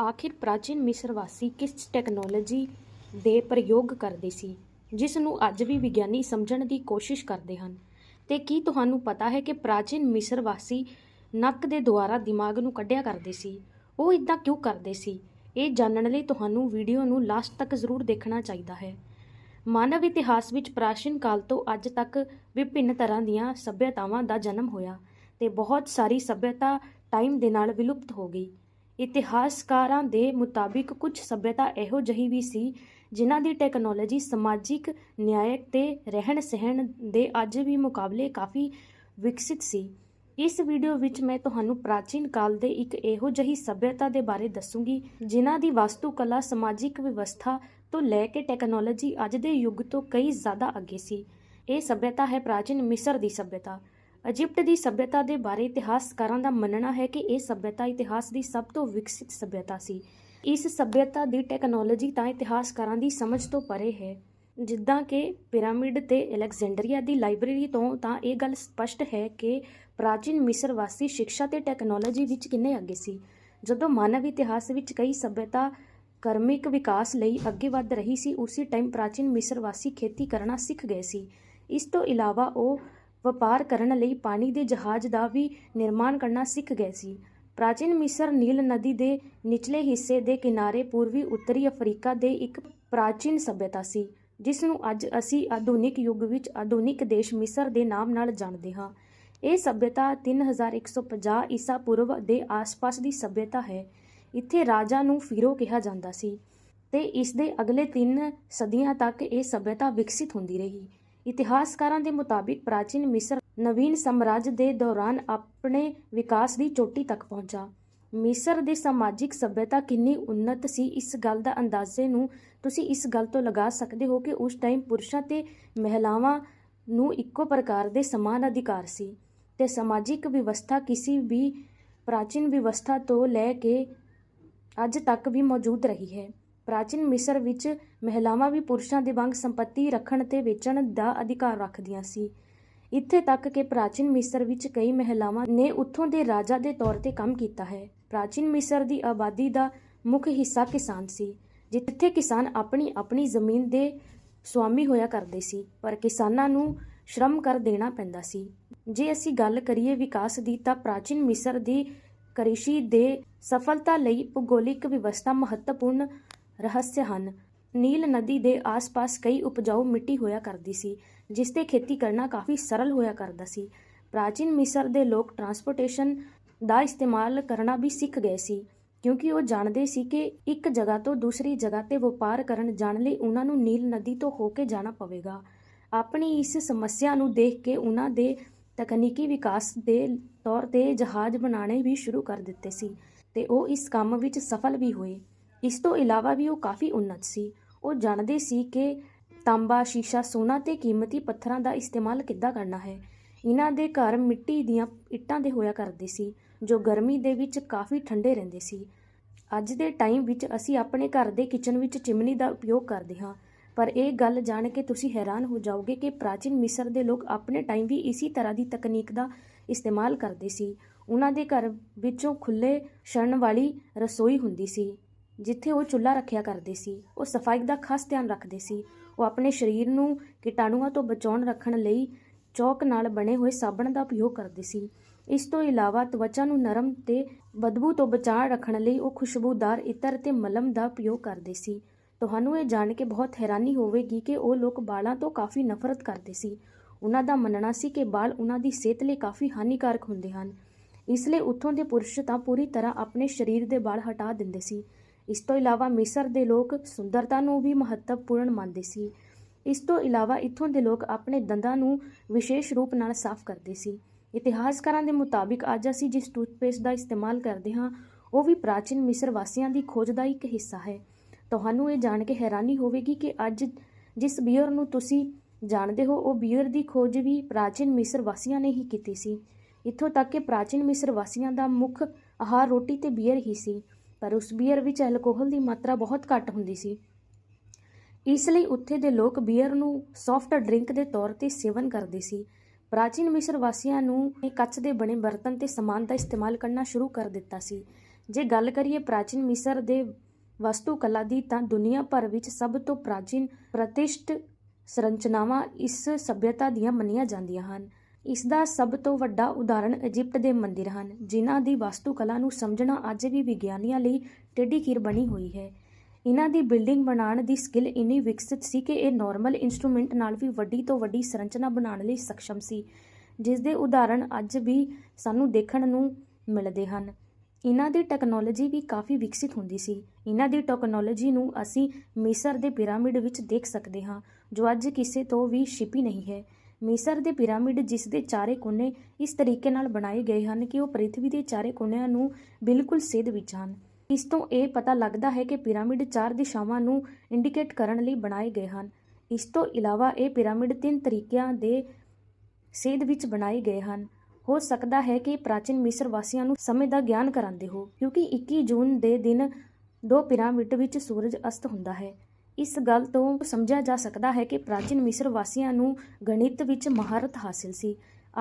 ਆਖਿਰ ਪ੍ਰਾਚੀਨ ਮਿਸਰ ਵਾਸੀ ਕਿਸ ਟੈਕਨੋਲੋਜੀ ਦੇ ਪ੍ਰਯੋਗ ਕਰਦੇ ਸੀ, ਜਿਸ ਨੂੰ ਅੱਜ ਵੀ ਵਿਗਿਆਨੀ ਸਮਝਣ ਦੀ ਕੋਸ਼ਿਸ਼ ਕਰਦੇ ਹਨ? ਤੇ ਕੀ ਤੁਹਾਨੂੰ ਪਤਾ ਹੈ ਕਿ ਪ੍ਰਾਚੀਨ ਮਿਸਰ ਵਾਸੀ ਨੱਕ ਦੇ ਦੁਆਰਾ ਦਿਮਾਗ ਨੂੰ ਕੱਢਿਆ ਕਰਦੇ ਸੀ? ਉਹ ਇਦਾਂ ਕਿਉਂ ਕਰਦੇ ਸੀ? ਇਹ ਜਾਣਨ ਲਈ ਤੁਹਾਨੂੰ ਵੀਡੀਓ ਨੂੰ ਲਾਸਟ ਤੱਕ ਜ਼ਰੂਰ ਦੇਖਣਾ ਚਾਹੀਦਾ ਹੈ। ਮਾਨਵ ਇਤਿਹਾਸ ਵਿੱਚ ਪ੍ਰਾਚੀਨ ਕਾਲ ਤੋਂ ਅੱਜ ਤੱਕ ਵਿਭਿੰਨ ਤਰ੍ਹਾਂ ਦੀਆਂ ਸੱਭਿਅਤਾਵਾਂ ਦਾ ਜਨਮ ਹੋਇਆ ਤੇ ਬਹੁਤ ਸਾਰੀ ਸੱਭਿਅਤਾ ਟਾਈਮ ਦੇ ਨਾਲ ਵਿਲੁਪਤ ਹੋ ਗਈ। ਇਤਿਹਾਸਕਾਰਾਂ ਦੇ ਮੁਤਾਬਿਕ ਕੁਝ ਸੱਭਿਅਤਾ ਇਹੋ ਜਿਹੀ ਵੀ ਸੀ, ਜਿਨ੍ਹਾਂ ਦੀ ਟੈਕਨੋਲੋਜੀ ਸਮਾਜਿਕ ਨਿਆਇਕ ਤੇ ਰਹਿਣ ਸਹਿਣ ਦੇ ਅੱਜ ਵੀ ਮੁਕਾਬਲੇ ਕਾਫੀ ਵਿਕਸਿਤ ਸੀ। ਇਸ ਵੀਡੀਓ ਵਿੱਚ ਮੈਂ ਤੁਹਾਨੂੰ ਪ੍ਰਾਚੀਨ ਕਾਲ ਦੇ ਇੱਕ ਇਹੋ ਜਿਹੀ ਸੱਭਿਅਤਾ ਦੇ ਬਾਰੇ ਦੱਸੂਗੀ, ਜਿਨ੍ਹਾਂ ਦੀ ਵਾਸਤੂ ਕਲਾ ਸਮਾਜਿਕ ਵਿਵਸਥਾ ਤੋਂ ਲੈ ਕੇ ਟੈਕਨੋਲੋਜੀ ਅੱਜ ਦੇ ਯੁੱਗ ਤੋਂ ਕਈ ਜ਼ਿਆਦਾ ਅੱਗੇ ਸੀ। ਇਹ ਸੱਭਿਅਤਾ ਹੈ ਪ੍ਰਾਚੀਨ ਮਿਸਰ ਦੀ ਸੱਭਿਅਤਾ। ਇਜਿਪਟ ਦੀ ਸੱਭਿਅਤਾ ਦੇ ਬਾਰੇ ਇਤਿਹਾਸਕਾਰਾਂ ਦਾ ਮੰਨਣਾ ਹੈ ਕਿ ਇਹ ਸੱਭਿਅਤਾ ਇਤਿਹਾਸ ਦੀ ਸਭ ਤੋਂ ਵਿਕਸਿਤ ਸੱਭਿਅਤਾ ਸੀ। ਇਸ ਸੱਭਿਅਤਾ ਦੀ ਟੈਕਨੋਲੋਜੀ ਤਾਂ ਇਤਿਹਾਸਕਾਰਾਂ ਦੀ ਸਮਝ ਤੋਂ ਪਰੇ ਹੈ। ਜਿੱਦਾਂ ਕਿ ਪਿਰਾਮਿਡ ਤੇ ਅਲੈਗਜ਼ੈਂਡਰੀਆ ਦੀ ਲਾਇਬ੍ਰੇਰੀ ਤੋਂ ਤਾਂ ਇਹ ਗੱਲ ਸਪਸ਼ਟ ਹੈ ਕਿ ਪ੍ਰਾਚੀਨ ਮਿਸਰ ਵਾਸੀ ਸਿੱਖਿਆ ਤੇ ਟੈਕਨੋਲੋਜੀ ਵਿੱਚ ਕਿੰਨੇ ਅੱਗੇ ਸੀ। ਜਦੋਂ ਮਾਨਵ ਇਤਿਹਾਸ ਵਿੱਚ ਕਈ ਸੱਭਿਅਤਾ ਕਰਮਿਕ ਵਿਕਾਸ ਲਈ ਅੱਗੇ ਵੱਧ ਰਹੀ ਸੀ, ਉਸੇ ਟਾਈਮ ਪ੍ਰਾਚੀਨ ਮਿਸਰ ਵਾਸੀ ਖੇਤੀ ਕਰਨਾ ਸਿੱਖ ਗਏ ਸੀ। ਇਸ ਤੋਂ ਇਲਾਵਾ ਉਹ ਵਪਾਰ ਕਰਨ ਲਈ ਪਾਣੀ ਦੇ ਜਹਾਜ਼ ਦਾ ਵੀ ਨਿਰਮਾਣ ਕਰਨਾ ਸਿੱਖ ਗਏ ਸੀ। ਪ੍ਰਾਚੀਨ ਮਿਸਰ ਨੀਲ ਨਦੀ ਦੇ ਨਿਚਲੇ ਹਿੱਸੇ ਦੇ ਕਿਨਾਰੇ ਪੂਰਬੀ ਉੱਤਰੀ ਅਫਰੀਕਾ ਦੇ ਇੱਕ ਪ੍ਰਾਚੀਨ ਸਭਿਅਤਾ ਸੀ, ਜਿਸ ਨੂੰ ਅੱਜ ਅਸੀਂ ਆਧੁਨਿਕ ਯੁੱਗ ਵਿੱਚ ਆਧੁਨਿਕ ਦੇਸ਼ ਮਿਸਰ ਦੇ ਨਾਮ ਨਾਲ ਜਾਣਦੇ ਹਾਂ। ਇਹ ਸਭਿਅਤਾ 3150 ਈਸਾ ਪੂਰਵ ਦੇ ਆਸ-ਪਾਸ ਦੀ ਸਭਿਅਤਾ ਹੈ, ਇੱਥੇ ਰਾਜਾ ਨੂੰ ਫੀਰੋ ਕਿਹਾ ਜਾਂਦਾ ਸੀ ਤੇ ਇਸ ਦੇ ਅਗਲੇ 3 ਸਦੀਆਂ ਤੱਕ ਇਹ ਸਭਿਅਤਾ ਵਿਕਸਿਤ ਹੁੰਦੀ ਰਹੀ। ਇਤਿਹਾਸਕਾਰਾਂ ਦੇ ਮੁਤਾਬਿਕ ਪ੍ਰਾਚੀਨ ਮਿਸਰ ਨਵੀਨ ਸਾਮਰਾਜ ਦੇ ਦੌਰਾਨ ਆਪਣੇ ਵਿਕਾਸ ਦੀ ਚੋਟੀ ਤੱਕ ਪਹੁੰਚਾ। ਮਿਸਰ ਦੇ ਸਮਾਜਿਕ ਸਭਿਅਤਾ ਕਿੰਨੀ ਉੱਨਤ ਸੀ, ਇਸ ਗੱਲ ਦਾ ਅੰਦਾਜ਼ੇ ਨੂੰ ਤੁਸੀਂ ਇਸ ਗੱਲ ਤੋਂ ਲਗਾ ਸਕਦੇ ਹੋ ਕਿ ਉਸ ਟਾਈਮ ਪੁਰਸ਼ਾਂ ਤੇ ਮਹਿਲਾਵਾਂ ਨੂੰ ਇੱਕੋ ਪ੍ਰਕਾਰ ਦੇ ਸਮਾਨ ਅਧਿਕਾਰ ਸੀ ਤੇ ਸਮਾਜਿਕ ਵਿਵਸਥਾ ਕਿਸੇ ਵੀ ਪ੍ਰਾਚੀਨ ਵਿਵਸਥਾ ਤੋਂ ਲੈ ਕੇ ਅੱਜ ਤੱਕ ਵੀ ਮੌਜੂਦ ਰਹੀ ਹੈ। ਪ੍ਰਾਚੀਨ ਮਿਸਰ ਵਿੱਚ ਮਹਿਲਾਵਾਂ ਵੀ ਪੁਰਸ਼ਾਂ ਦੇ ਵਾਂਗ ਸੰਪਤੀ ਰੱਖਣ ਤੇ ਵੇਚਣ ਦਾ ਅਧਿਕਾਰ ਰੱਖਦੀਆਂ ਸੀ। ਇੱਥੇ ਤੱਕ ਕਿ ਪ੍ਰਾਚੀਨ ਮਿਸਰ ਵਿੱਚ ਕਈ ਮਹਿਲਾਵਾਂ ਨੇ ਉੱਥੋਂ ਦੇ ਰਾਜਾ ਦੇ ਤੌਰ ਤੇ ਕੰਮ ਕੀਤਾ ਹੈ। ਪ੍ਰਾਚੀਨ ਮਿਸਰ ਦੀ ਆਬਾਦੀ ਦਾ ਮੁੱਖ ਹਿੱਸਾ ਕਿਸਾਨ ਸੀ, ਜਿੱਥੇ ਕਿਸਾਨ ਆਪਣੀ ਆਪਣੀ ਜ਼ਮੀਨ ਦੇ ਸੁਆਮੀ ਹੋਇਆ ਕਰਦੇ ਸੀ, ਪਰ ਕਿਸਾਨਾਂ ਨੂੰ ਸ਼ਰਮ ਕਰ ਦੇਣਾ ਪੈਂਦਾ ਸੀ। ਜੇ ਅਸੀਂ ਗੱਲ ਕਰੀਏ ਵਿਕਾਸ ਦੀ, ਤਾਂ ਪ੍ਰਾਚੀਨ ਮਿਸਰ ਦੀ ਕ੍ਰਿਸ਼ੀ ਦੇ ਸਫਲਤਾ ਲਈ ਭੂਗੋਲਿਕ ਵਿਵਸਥਾ ਮਹੱਤਵਪੂਰਨ ਰਹੱਸ ਹਨ। ਨੀਲ ਨਦੀ ਦੇ ਆਸ-ਪਾਸ ਕਈ ਉਪਜਾਊ ਮਿੱਟੀ ਹੋਇਆ ਕਰਦੀ ਸੀ, ਜਿਸ ਤੇ ਖੇਤੀ ਕਰਨਾ ਕਾਫੀ ਸਰਲ ਹੋਇਆ ਕਰਦਾ ਸੀ। ਪ੍ਰਾਚੀਨ ਮਿਸਰ ਦੇ ਲੋਕ ਟਰਾਂਸਪੋਰਟੇਸ਼ਨ ਦਾ ਇਸਤੇਮਾਲ ਕਰਨਾ ਵੀ ਸਿੱਖ ਗਏ ਸੀ, ਕਿਉਂਕਿ ਉਹ ਜਾਣਦੇ ਸੀ ਕਿ ਇੱਕ ਜਗ੍ਹਾ ਤੋਂ ਦੂਸਰੀ ਜਗ੍ਹਾ ਤੇ ਵਪਾਰ ਕਰਨ ਜਾਣ ਲਈ ਉਹਨਾਂ ਨੂੰ ਨੀਲ ਨਦੀ ਤੋਂ ਹੋ ਕੇ ਜਾਣਾ ਪਵੇਗਾ। ਆਪਣੀ ਇਸ ਸਮੱਸਿਆ ਨੂੰ ਦੇਖ ਕੇ ਉਹਨਾਂ ਦੇ ਤਕਨੀਕੀ ਵਿਕਾਸ ਦੇ ਤੌਰ ਤੇ ਜਹਾਜ਼ ਬਣਾਉਣੇ ਵੀ ਸ਼ੁਰੂ ਕਰ ਦਿੱਤੇ ਸੀ ਤੇ ਉਹ ਇਸ ਕੰਮ ਵਿੱਚ ਸਫਲ ਵੀ ਹੋਏ। ਇਸ ਤੋਂ ਇਲਾਵਾ ਵੀ ਉਹ ਕਾਫੀ ਉન્નਤ ਸੀ। ਉਹ ਜਾਣਦੇ ਸੀ ਕਿ ਤਾਂਬਾ, ਸ਼ੀਸ਼ਾ, ਸੋਨਾ ਤੇ ਕੀਮਤੀ ਪੱਥਰਾਂ ਦਾ ਇਸਤੇਮਾਲ ਕਿੱਦਾਂ ਕਰਨਾ ਹੈ। ਇਹਨਾਂ ਦੇ ਘਰ ਮਿੱਟੀ ਦੀਆਂ ਇੱਟਾਂ ਦੇ ਹੋਇਆ ਕਰਦੇ ਸੀ, ਜੋ ਗਰਮੀ ਦੇ ਵਿੱਚ ਕਾਫੀ ਠੰਡੇ ਰਹਿੰਦੇ ਸੀ। ਅੱਜ ਦੇ ਟਾਈਮ ਵਿੱਚ ਅਸੀਂ ਆਪਣੇ ਘਰ ਦੇ ਕਿਚਨ ਵਿੱਚ ਚਿਮਨੀ ਦਾ ਉਪਯੋਗ ਕਰਦੇ ਹਾਂ। ਪਰ ਇਹ ਗੱਲ ਜਾਣ ਕੇ ਤੁਸੀਂ ਹੈਰਾਨ ਹੋ ਜਾਓਗੇ ਕਿ ਪ੍ਰਾਚੀਨ ਮਿਸਰ ਦੇ ਲੋਕ ਆਪਣੇ ਟਾਈਮ ਵੀ ਇਸੇ ਤਰ੍ਹਾਂ ਦੀ ਤਕਨੀਕ ਦਾ ਇਸਤੇਮਾਲ ਕਰਦੇ ਸੀ। ਉਹਨਾਂ ਦੇ ਘਰ ਵਿੱਚੋਂ ਖੁੱਲੇ ਛਣ ਵਾਲੀ ਰਸੋਈ ਹੁੰਦੀ ਸੀ। ਜਿੱਥੇ ਉਹ ਚੁੱਲ੍ਹਾ ਰੱਖਿਆ ਕਰਦੇ ਸੀ, ਉਹ ਸਫ਼ਾਈ ਦਾ ਖਾਸ ਧਿਆਨ ਰੱਖਦੇ ਸੀ, ਉਹ ਆਪਣੇ ਸਰੀਰ ਨੂੰ ਕੀਟਾਣੂਆਂ ਤੋਂ ਬਚਾਉਣ ਰੱਖਣ ਲਈ ਚੌਕ ਨਾਲ ਬਣੇ ਹੋਏ ਸਾਬਣ ਦਾ ਉਪਯੋਗ ਕਰਦੇ ਸੀ। ਇਸ ਤੋਂ ਇਲਾਵਾ ਤਵਚਾ ਨੂੰ ਨਰਮ ਤੇ ਬਦਬੂ ਤੋਂ ਬਚਾਅ ਰੱਖਣ ਲਈ ਉਹ ਖੁਸ਼ਬੂਦਾਰ ਇਤਰ ਤੇ ਮਲਮ ਦਾ ਉਪਯੋਗ ਕਰਦੇ ਸੀ। ਤੁਹਾਨੂੰ ਇਹ ਜਾਣ ਕੇ ਬਹੁਤ ਹੈਰਾਨੀ ਹੋਵੇਗੀ ਕਿ ਉਹ ਲੋਕ ਬਾਲਾਂ ਤੋਂ ਕਾਫੀ ਨਫ਼ਰਤ ਕਰਦੇ ਸੀ। ਉਹਨਾਂ ਦਾ ਮੰਨਣਾ ਸੀ ਕਿ ਬਾਲ ਉਹਨਾਂ ਦੀ ਸਿਹਤ ਲਈ ਕਾਫੀ ਹਾਨੀਕਾਰਕ ਹੁੰਦੇ ਹਨ। ਇਸ ਲਈ ਉੱਥੋਂ ਦੇ ਪੁਰਸ਼ ਤਾਂ ਪੂਰੀ ਤਰ੍ਹਾਂ ਆਪਣੇ ਸਰੀਰ ਦੇ ਬਾਲ ਹਟਾ ਦਿੰਦੇ ਸੀ। ਇਸ ਤੋਂ ਇਲਾਵਾ ਮਿਸਰ ਦੇ ਲੋਕ ਸੁੰਦਰਤਾ ਨੂੰ ਵੀ ਮਹੱਤਵਪੂਰਨ ਮੰਨਦੇ ਸੀ। ਇਸ ਤੋਂ ਇਲਾਵਾ ਇੱਥੋਂ ਦੇ ਲੋਕ ਆਪਣੇ ਦੰਦਾਂ ਨੂੰ ਵਿਸ਼ੇਸ਼ ਰੂਪ ਨਾਲ ਸਾਫ਼ ਕਰਦੇ ਸੀ। ਇਤਿਹਾਸਕਾਰਾਂ ਦੇ ਮੁਤਾਬਿਕ ਅੱਜ ਅਸੀਂ ਜਿਸ ਟੂਥਪੇਸਟ ਦਾ ਇਸਤੇਮਾਲ ਕਰਦੇ ਹਾਂ, ਉਹ ਵੀ ਪ੍ਰਾਚੀਨ ਮਿਸਰ ਵਾਸੀਆਂ ਦੀ ਖੋਜ ਦਾ ਇੱਕ ਹਿੱਸਾ ਹੈ। ਤੁਹਾਨੂੰ ਇਹ ਜਾਣ ਕੇ ਹੈਰਾਨੀ ਹੋਵੇਗੀ ਕਿ ਅੱਜ ਜਿਸ ਬੀਅਰ ਨੂੰ ਤੁਸੀਂ ਜਾਣਦੇ ਹੋ, ਉਹ ਬੀਅਰ ਦੀ ਖੋਜ ਵੀ ਪ੍ਰਾਚੀਨ ਮਿਸਰ ਵਾਸੀਆਂ ਨੇ ਹੀ ਕੀਤੀ ਸੀ। ਇੱਥੋਂ ਤੱਕ ਕਿ ਪ੍ਰਾਚੀਨ ਮਿਸਰ ਵਾਸੀਆਂ ਦਾ ਮੁੱਖ ਆਹਾਰ ਰੋਟੀ ਤੇ ਬੀਅਰ ਹੀ ਸੀ। ਪਰ ਉਸ ਬੀਅਰ ਵਿੱਚ ਐਲਕੋਹਲ ਦੀ ਮਾਤਰਾ ਬਹੁਤ ਘੱਟ ਹੁੰਦੀ ਸੀ। ਇਸ ਲਈ ਉੱਥੇ ਦੇ ਲੋਕ ਬੀਅਰ ਨੂੰ ਸੌਫਟ ਡਰਿੰਕ ਦੇ ਤੌਰ ਤੇ ਸੇਵਨ ਕਰਦੇ ਸੀ। ਪ੍ਰਾਚੀਨ ਮਿਸਰ ਵਾਸੀਆਂ ਨੂੰ ਕੱਚ ਦੇ ਬਣੇ ਬਰਤਨ ਤੇ ਸਮਾਨ ਦਾ ਇਸਤੇਮਾਲ ਕਰਨਾ ਸ਼ੁਰੂ ਕਰ ਦਿੱਤਾ ਸੀ। ਜੇ ਗੱਲ ਕਰੀਏ ਪ੍ਰਾਚੀਨ ਮਿਸਰ ਦੇ ਵਸਤੂ ਕਲਾ ਦੀ ਤਾਂ ਦੁਨੀਆ ਭਰ ਵਿੱਚ ਸਭ ਤੋਂ ਪ੍ਰਾਚੀਨ ਪ੍ਰਤਿਸ਼ਠ ਸੰਰਚਨਾਵਾਂ ਇਸ ਸਭਿਅਤਾ ਦੀਆਂ ਮੰਨੀਆਂ ਜਾਂਦੀਆਂ ਹਨ। ਇਸ ਦਾ ਸਭ ਤੋਂ ਵੱਡਾ ਉਦਾਹਰਣ ਇਜਿਪਟ ਦੇ ਮੰਦਿਰ ਹਨ, ਜਿਨ੍ਹਾਂ ਦੀ ਵਾਸਤੂ ਕਲਾ ਨੂੰ ਸਮਝਣਾ ਅੱਜ ਵੀ ਵਿਗਿਆਨੀਆਂ ਲਈ ਟੇਢੀ ਖੀਰ ਬਣੀ ਹੋਈ ਹੈ। ਇਹਨਾਂ ਦੀ ਬਿਲਡਿੰਗ ਬਣਾਉਣ ਦੀ ਸਕਿੱਲ ਇੰਨੀ ਵਿਕਸਿਤ ਸੀ ਕਿ ਇਹ ਨਾਰਮਲ ਇਨਸਟਰੂਮੈਂਟ ਨਾਲ ਵੀ ਵੱਡੀ ਤੋਂ ਵੱਡੀ ਸੰਰਚਨਾ ਬਣਾਉਣ ਲਈ ਸક્ષਮ ਸੀ, ਜਿਸ ਦੇ ਉਦਾਹਰਣ ਅੱਜ ਵੀ ਸਾਨੂੰ ਦੇਖਣ ਨੂੰ ਮਿਲਦੇ ਹਨ। ਇਹਨਾਂ ਦੀ ਟੈਕਨੋਲੋਜੀ ਵੀ ਕਾਫੀ ਵਿਕਸਿਤ ਹੁੰਦੀ ਸੀ। ਇਹਨਾਂ ਦੀ ਟੈਕਨੋਲੋਜੀ ਨੂੰ ਅਸੀਂ ਮਿਸਰ ਦੇ ਪਿਰਾਮਿਡ ਵਿੱਚ ਦੇਖ ਸਕਦੇ ਹਾਂ, ਜੋ ਅੱਜ ਕਿਸੇ ਤੋਂ ਵੀ ਛਿਪੀ ਨਹੀਂ ਹੈ। ਮਿਸਰ ਦੇ ਪਿਰਾਮਿਡ, ਜਿਸ ਦੇ ਚਾਰੇ ਕੋਨੇ ਇਸ ਤਰੀਕੇ ਨਾਲ ਬਣਾਏ ਗਏ ਹਨ ਕਿ ਉਹ ਪ੍ਰਿਥਵੀ ਦੇ ਚਾਰੇ ਕੋਨਿਆਂ ਨੂੰ ਬਿਲਕੁਲ ਸੇਧ ਵਿੱਚ ਹਨ। ਇਸ ਤੋਂ ਇਹ ਪਤਾ ਲੱਗਦਾ ਹੈ ਕਿ ਪਿਰਾਮਿਡ ਚਾਰ ਦਿਸ਼ਾਵਾਂ ਨੂੰ ਇੰਡੀਕੇਟ ਕਰਨ ਲਈ ਬਣਾਏ ਗਏ ਹਨ। ਇਸ ਤੋਂ ਇਲਾਵਾ ਇਹ ਪਿਰਾਮਿਡ ਤਿੰਨ ਤਰੀਕਿਆਂ ਦੇ ਸੇਧ ਵਿੱਚ ਬਣਾਏ ਗਏ ਹਨ। ਹੋ ਸਕਦਾ ਹੈ ਕਿ ਪ੍ਰਾਚੀਨ ਮਿਸਰ ਵਾਸੀਆਂ ਨੂੰ ਸਮੇਂ ਦਾ ਗਿਆਨ ਕਰਾਉਂਦੇ ਹੋ, ਕਿਉਂਕਿ 21 ਜੂਨ ਦੇ ਦਿਨ ਦੋ ਪਿਰਾਮਿਡ ਵਿੱਚ ਸੂਰਜ ਅਸਤ ਹੁੰਦਾ ਹੈ। ਇਸ ਗੱਲ ਤੋਂ ਸਮਝਿਆ ਜਾ ਸਕਦਾ ਹੈ ਕਿ ਪ੍ਰਾਚੀਨ ਮਿਸਰ ਵਾਸੀਆਂ ਨੂੰ ਗਣਿਤ ਵਿੱਚ ਮਹਾਰਤ ਹਾਸਿਲ ਸੀ।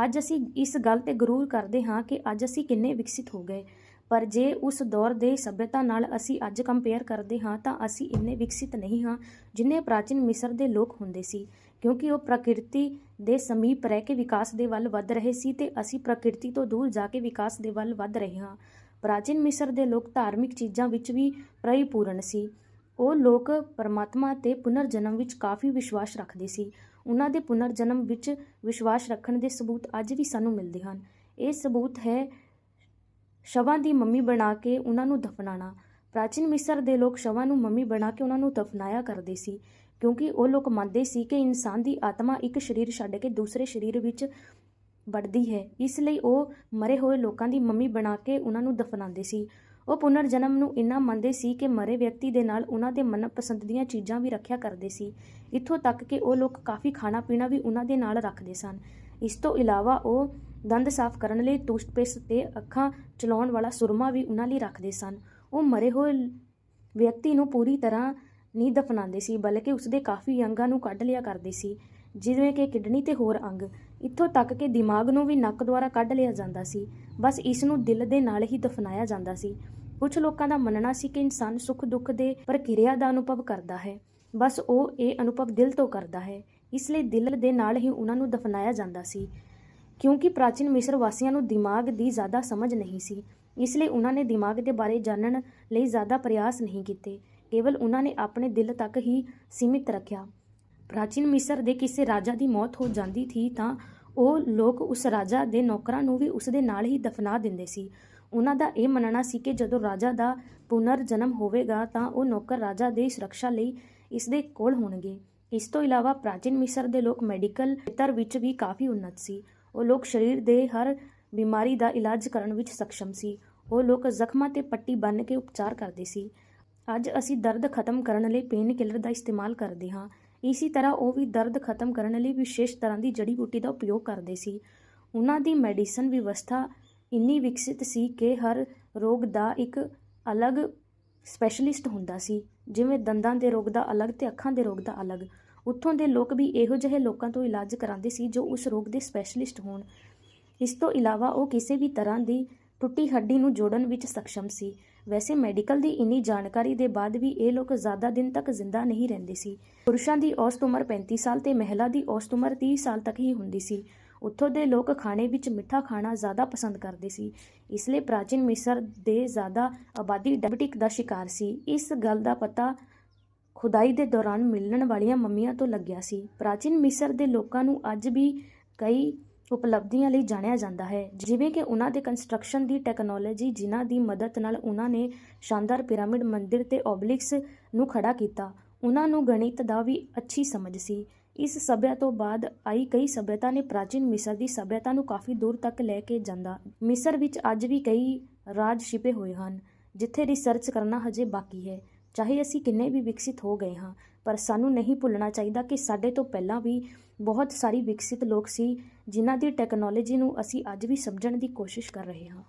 ਅੱਜ ਅਸੀਂ ਇਸ ਗੱਲ ਤੇ ਗਰੂਰ ਕਰਦੇ ਹਾਂ ਕਿ ਅੱਜ ਅਸੀਂ ਕਿੰਨੇ ਵਿਕਸਿਤ ਹੋ ਗਏ। ਪਰ ਜੇ ਉਸ ਦੌਰ ਦੇ ਸਭਿਅਤਾ ਨਾਲ ਅਸੀਂ ਅੱਜ ਕੰਪੇਅਰ ਕਰਦੇ ਹਾਂ ਤਾਂ ਅਸੀਂ ਇੰਨੇ ਵਿਕਸਿਤ ਨਹੀਂ ਹਾਂ ਜਿੰਨੇ ਪ੍ਰਾਚੀਨ ਮਿਸਰ ਦੇ ਲੋਕ ਹੁੰਦੇ ਸੀ। ਕਿਉਂਕਿ ਉਹ ਪ੍ਰਕਿਰਤੀ ਦੇ ਸਮੀਪ ਰਹਿ ਕੇ ਵਿਕਾਸ ਦੇ ਵੱਲ ਵੱਧ ਰਹੇ ਸੀ ਤੇ ਅਸੀਂ ਪ੍ਰਕਿਰਤੀ ਤੋਂ ਦੂਰ ਜਾ ਕੇ ਵਿਕਾਸ ਦੇ ਵੱਲ ਵੱਧ ਰਹੇ ਹਾਂ। ਪ੍ਰਾਚੀਨ ਮਿਸਰ ਦੇ ਲੋਕ ਧਾਰਮਿਕ ਚੀਜ਼ਾਂ ਵਿੱਚ ਵੀ ਪਰਿਪੂਰਨ ਸੀ। ਉਹ ਲੋਕ ਪਰਮਾਤਮਾ ਤੇ ਪੁਨਰ ਜਨਮ ਵਿੱਚ ਕਾਫੀ ਵਿਸ਼ਵਾਸ ਰੱਖਦੇ ਸੀ। ਉਹਨਾਂ ਦੇ ਪੁਨਰ ਜਨਮ ਵਿੱਚ ਵਿਸ਼ਵਾਸ ਰੱਖਣ ਦੇ ਸਬੂਤ ਅੱਜ ਵੀ ਸਾਨੂੰ ਮਿਲਦੇ ਹਨ। ਇਹ ਸਬੂਤ ਹੈ ਸ਼ਵਾਂ ਦੀ ਮੰਮੀ ਬਣਾ ਕੇ ਉਹਨਾਂ ਨੂੰ ਦਫਨਾਣਾ ਪ੍ਰਾਚੀਨ ਮਿਸਰ ਦੇ ਲੋਕ ਸ਼ਵਾਂ ਨੂੰ ਮੰਮੀ ਬਣਾ ਕੇ ਉਹਨਾਂ ਨੂੰ ਦਫਨਾਇਆ ਕਰਦੇ ਸੀ, ਕਿਉਂਕਿ ਉਹ ਲੋਕ ਮੰਨਦੇ ਸੀ ਕਿ ਇਨਸਾਨ ਦੀ ਆਤਮਾ ਇੱਕ ਸਰੀਰ ਛੱਡ ਕੇ ਦੂਸਰੇ ਸਰੀਰ ਵਿੱਚ ਵੜਦੀ ਹੈ। ਇਸ ਲਈ ਉਹ ਮਰੇ ਹੋਏ ਲੋਕਾਂ ਦੀ ਮੰਮੀ ਬਣਾ ਕੇ ਉਹਨਾਂ ਨੂੰ ਦਫਨਾਉਂਦੇ ਸੀ। ਉਹ ਪੁਨਰ ਜਨਮ ਨੂੰ ਇੰਨਾ ਮੰਨਦੇ ਸੀ ਕਿ ਮਰੇ ਵਿਅਕਤੀ ਦੇ ਨਾਲ ਉਹਨਾਂ ਦੇ ਮਨਪਸੰਦ ਦੀਆਂ ਚੀਜ਼ਾਂ ਵੀ ਰੱਖਿਆ ਕਰਦੇ ਸੀ। ਇੱਥੋਂ ਤੱਕ ਕਿ ਉਹ ਲੋਕ ਕਾਫੀ ਖਾਣਾ ਪੀਣਾ ਵੀ ਉਹਨਾਂ ਦੇ ਨਾਲ ਰੱਖਦੇ ਸਨ। ਇਸ ਤੋਂ ਇਲਾਵਾ ਉਹ ਦੰਦ ਸਾਫ਼ ਕਰਨ ਲਈ ਟੂਥਪੇਸਟ ਤੇ ਅੱਖਾਂ ਚਲਾਉਣ ਵਾਲਾ ਸੁਰਮਾ ਵੀ ਉਹਨਾਂ ਲਈ ਰੱਖਦੇ ਸਨ। ਉਹ ਮਰੇ ਹੋਏ ਵਿਅਕਤੀ ਨੂੰ ਪੂਰੀ ਤਰ੍ਹਾਂ ਨਹੀਂ ਦਫਨਾਉਂਦੇ ਸੀ, ਬਲਕਿ ਉਸਦੇ ਕਾਫੀ ਅੰਗਾਂ ਨੂੰ ਕੱਢ ਲਿਆ ਕਰਦੇ ਸੀ, ਜਿਵੇਂ ਕਿ ਕਿਡਨੀ ਤੇ ਹੋਰ ਅੰਗ। ਇੱਥੋਂ ਤੱਕ ਕਿ ਦਿਮਾਗ ਨੂੰ ਵੀ ਨੱਕ ਦੁਆਰਾ ਕੱਢ ਲਿਆ ਜਾਂਦਾ ਸੀ। ਬਸ ਇਸ ਨੂੰ ਦਿਲ ਦੇ ਨਾਲ ਹੀ ਦਫਨਾਇਆ ਜਾਂਦਾ ਸੀ। ਕੁਝ ਲੋਕਾਂ ਦਾ ਮੰਨਣਾ ਸੀ ਕਿ ਇਨਸਾਨ ਸੁੱਖ ਦੁੱਖ ਦੇ ਪ੍ਰਕਿਰਿਆ ਦਾ ਅਨੁਭਵ ਕਰਦਾ ਹੈ। ਬਸ ਉਹ ਇਹ ਅਨੁਭਵ ਦਿਲ ਤੋਂ ਕਰਦਾ ਹੈ। ਇਸ ਲਈ ਦਿਲ ਦੇ ਨਾਲ ਹੀ ਉਹਨਾਂ ਨੂੰ ਦਫਨਾਇਆ ਜਾਂਦਾ ਸੀ। ਕਿਉਂਕਿ ਪ੍ਰਾਚੀਨ ਮਿਸਰ ਵਾਸੀਆਂ ਨੂੰ ਦਿਮਾਗ ਦੀ ਜ਼ਿਆਦਾ ਸਮਝ ਨਹੀਂ ਸੀ। ਇਸ ਲਈ ਉਹਨਾਂ ਨੇ ਦਿਮਾਗ ਦੇ ਬਾਰੇ ਜਾਣਨ ਲਈ ਜ਼ਿਆਦਾ ਪ੍ਰਯਾਸ ਨਹੀਂ ਕੀਤੇ। ਕੇਵਲ ਉਹਨਾਂ ਨੇ ਆਪਣੇ ਦਿਲ ਤੱਕ ਹੀ ਸੀਮਿਤ ਰੱਖਿਆ। ਪ੍ਰਾਚੀਨ ਮਿਸਰ ਦੇ ਕਿਸੇ ਰਾਜਾ ਦੀ ਮੌਤ ਹੋ ਜਾਂਦੀ ਸੀ ਤਾਂ ਉਹ ਲੋਕ ਉਸ ਰਾਜਾ ਦੇ ਨੌਕਰਾਂ ਨੂੰ ਵੀ ਉਸ ਦੇ ਨਾਲ ਹੀ ਦਫਨਾ ਦਿੰਦੇ ਸੀ। ਉਹਨਾਂ ਦਾ ਇਹ ਮੰਨਣਾ ਸੀ ਕਿ ਜਦੋਂ ਰਾਜਾ ਦਾ ਪੁਨਰ ਜਨਮ ਹੋਵੇਗਾ ਤਾਂ ਉਹ ਨੌਕਰ ਰਾਜਾ ਦੀ ਸੁਰੱਖਿਆ ਲਈ ਇਸ ਦੇ ਕੋਲ ਹੋਣਗੇ। ਇਸ ਤੋਂ ਇਲਾਵਾ ਪ੍ਰਾਚੀਨ ਮਿਸਰ ਦੇ ਲੋਕ ਮੈਡੀਕਲ ਖੇਤਰ ਵਿੱਚ ਵੀ ਕਾਫੀ ਉੱਨਤ ਸੀ। ਉਹ ਲੋਕ ਸਰੀਰ ਦੇ ਹਰ ਬਿਮਾਰੀ ਦਾ ਇਲਾਜ ਕਰਨ ਵਿੱਚ ਸક્ષਮ ਸੀ। ਉਹ ਲੋਕ ਜ਼ਖਮਾਂ ਤੇ ਪੱਟੀ ਬੰਨ੍ਹ ਕੇ ਉਪਚਾਰ ਕਰਦੇ ਸੀ। ਅੱਜ ਅਸੀਂ ਦਰਦ ਖਤਮ ਕਰਨ ਲਈ ਪੇਨ ਕਿਲਰ ਦਾ ਇਸਤੇਮਾਲ ਕਰਦੇ ਹਾਂ। ਇਸੇ ਤਰ੍ਹਾਂ ਉਹ ਵੀ ਦਰਦ ਖਤਮ ਕਰਨ ਲਈ ਵਿਸ਼ੇਸ਼ ਤਰ੍ਹਾਂ ਦੀ ਜੜੀ ਬੂਟੀ ਦਾ ਉਪਯੋਗ ਕਰਦੇ ਸੀ। ਉਹਨਾਂ ਦੀ ਮੈਡੀਸਨ ਵਿਵਸਥਾ ਇੰਨੀ ਵਿਕਸਿਤ ਸੀ ਕਿ ਹਰ ਰੋਗ ਦਾ ਇੱਕ ਅਲੱਗ ਸਪੈਸ਼ਲਿਸਟ ਹੁੰਦਾ ਸੀ। ਜਿਵੇਂ ਦੰਦਾਂ ਦੇ ਰੋਗ ਦਾ ਅਲੱਗ ਤੇ ਅੱਖਾਂ ਦੇ ਰੋਗ ਦਾ ਅਲੱਗ। ਉੱਥੋਂ ਦੇ ਲੋਕ ਵੀ ਇਹੋ ਜਿਹੇ ਲੋਕਾਂ ਤੋਂ ਇਲਾਜ ਕਰਾਉਂਦੇ ਸੀ ਜੋ ਉਸ ਰੋਗ ਦੇ ਸਪੈਸ਼ਲਿਸਟ ਹੋਣ। ਇਸ ਤੋਂ ਇਲਾਵਾ ਉਹ ਕਿਸੇ ਵੀ ਤਰ੍ਹਾਂ ਦੀ ਟੁੱਟੀ ਹੱਡੀ ਨੂੰ ਜੋੜਨ ਵਿੱਚ ਸક્ષਮ ਸੀ। ਵੈਸੇ ਮੈਡੀਕਲ ਦੀ ਇੰਨੀ ਜਾਣਕਾਰੀ ਦੇ ਬਾਅਦ ਵੀ ਇਹ ਲੋਕ ਜ਼ਿਆਦਾ ਦਿਨ ਤੱਕ ਜ਼ਿੰਦਾ ਨਹੀਂ ਰਹਿੰਦੇ ਸੀ। ਪੁਰਸ਼ਾਂ ਦੀ ਔਸਤ ਉਮਰ 35 ਸਾਲ ਤੇ ਮਹਿਲਾ ਦੀ ਔਸਤ ਉਮਰ 30 ਸਾਲ ਤੱਕ ਹੀ ਹੁੰਦੀ ਸੀ। ਉੱਥੋਂ ਦੇ ਲੋਕ ਖਾਣੇ ਵਿੱਚ ਮਿੱਠਾ ਖਾਣਾ ਜ਼ਿਆਦਾ ਪਸੰਦ ਕਰਦੇ ਸੀ। ਇਸ ਲਈ ਪ੍ਰਾਚੀਨ ਮਿਸਰ ਦੇ ਜ਼ਿਆਦਾ ਆਬਾਦੀ ਡਾਇਬਟਿਕ ਦਾ ਸ਼ਿਕਾਰ ਸੀ। ਇਸ ਗੱਲ ਦਾ ਪਤਾ ਖੁਦਾਈ ਦੇ ਦੌਰਾਨ ਮਿਲਣ ਵਾਲੀਆਂ ਮੰਮੀਆਂ ਤੋਂ ਲੱਗਿਆ ਸੀ। ਪ੍ਰਾਚੀਨ ਮਿਸਰ ਦੇ ਲੋਕਾਂ ਨੂੰ ਅੱਜ ਵੀ ਕਈ ਉਪਲਬਧੀਆਂ ਲਈ ਜਾਣਿਆ ਜਾਂਦਾ ਹੈ। ਜਿਵੇਂ ਕਿ ਉਹਨਾਂ ਦੇ ਕੰਸਟਰਕਸ਼ਨ ਦੀ ਟੈਕਨੋਲੋਜੀ, ਜਿਨ੍ਹਾਂ ਦੀ ਮਦਦ ਨਾਲ ਉਹਨਾਂ ਨੇ ਸ਼ਾਨਦਾਰ ਪਿਰਾਮਿਡ ਮੰਦਿਰ ਤੇ ਓਬਲਿਕਸ ਨੂੰ ਖੜਾ ਕੀਤਾ, ਉਹਨਾਂ ਨੂੰ ਗਣਿਤ ਦਾ ਵੀ ਅੱਛੀ ਸਮਝ ਸੀ। ਇਸ ਸਭਿਆ ਤੋਂ ਬਾਅਦ ਆਈ ਕਈ ਸਭਿਅਤਾ ਨੇ ਪ੍ਰਾਚੀਨ ਮਿਸਰ ਦੀ ਸਭਿਅਤਾ ਨੂੰ ਕਾਫੀ ਦੂਰ ਤੱਕ ਲੈ ਕੇ ਜਾਂਦਾ। ਮਿਸਰ ਵਿੱਚ ਅੱਜ ਵੀ ਕਈ ਰਾਜ ਛਿਪੇ ਹੋਏ ਹਨ, ਜਿੱਥੇ ਰਿਸਰਚ ਕਰਨਾ ਹਜੇ ਬਾਕੀ ਹੈ। ਚਾਹੇ ਅਸੀਂ ਕਿੰਨੇ ਵੀ ਵਿਕਸਿਤ ਹੋ ਗਏ ਹਾਂ, ਪਰ ਸਾਨੂੰ ਨਹੀਂ ਭੁੱਲਣਾ ਚਾਹੀਦਾ ਕਿ ਸਾਡੇ ਤੋਂ ਪਹਿਲਾਂ ਵੀ ਬਹੁਤ ਸਾਰੀ ਵਿਕਸਿਤ ਲੋਕ ਸੀ, ਜਿਨ੍ਹਾਂ ਦੀ ਟੈਕਨੋਲੋਜੀ ਨੂੰ ਅਸੀਂ ਅੱਜ ਵੀ ਸਮਝਣ ਦੀ ਕੋਸ਼ਿਸ਼ ਕਰ ਰਹੇ ਹਾਂ।